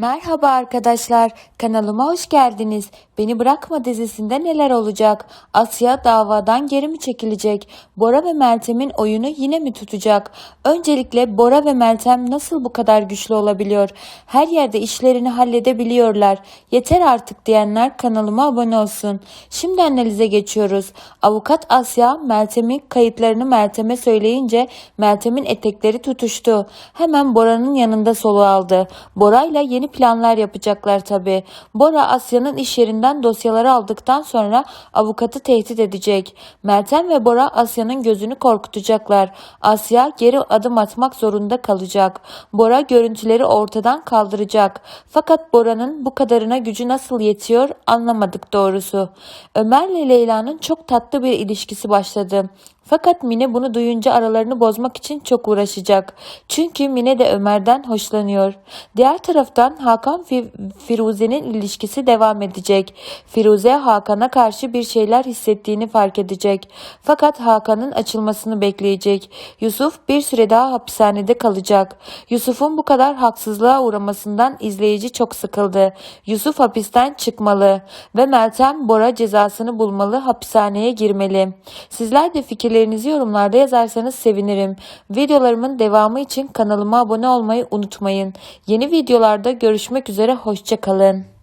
Merhaba arkadaşlar, kanalıma hoş geldiniz. Beni Bırakma dizisinde neler olacak? Asya davadan geri mi çekilecek? Bora ve Meltem'in oyunu yine mi tutacak? Öncelikle Bora ve Meltem nasıl bu kadar güçlü olabiliyor? Her yerde işlerini halledebiliyorlar. Yeter artık diyenler kanalıma abone olsun. Şimdi analize geçiyoruz. Avukat Asya Meltem'in kayıtlarını Meltem'e söyleyince Meltem'in etekleri tutuştu. Hemen Bora'nın yanında soluğu aldı. Bora'yla yeni planlar yapacaklar tabi. Bora Asya'nın iş yerinden dosyaları aldıktan sonra avukatı tehdit edecek. Meltem ve Bora Asya'nın gözünü korkutacaklar. Asya geri adım atmak zorunda kalacak. Bora görüntüleri ortadan kaldıracak. Fakat Bora'nın bu kadarına gücü nasıl yetiyor anlamadık doğrusu. Ömer'le Leyla'nın çok tatlı bir ilişkisi başladı. Fakat Mine bunu duyunca aralarını bozmak için çok uğraşacak. Çünkü Mine de Ömer'den hoşlanıyor. Diğer taraftan Hakan Fi- Firuze'nin ilişkisi devam edecek. Firuze Hakan'a karşı bir şeyler hissettiğini fark edecek. Fakat Hakan'ın açılmasını bekleyecek. Yusuf bir süre daha hapishanede kalacak. Yusuf'un bu kadar haksızlığa uğramasından izleyici çok sıkıldı. Yusuf hapisten çıkmalı ve Meltem Bora cezasını bulmalı, hapishaneye girmeli. Sizler de fikirlerinizi yorumlarda yazarsanız sevinirim. Videolarımın devamı için kanalıma abone olmayı unutmayın. Yeni videolarda görüşmek üzere, hoşçakalın.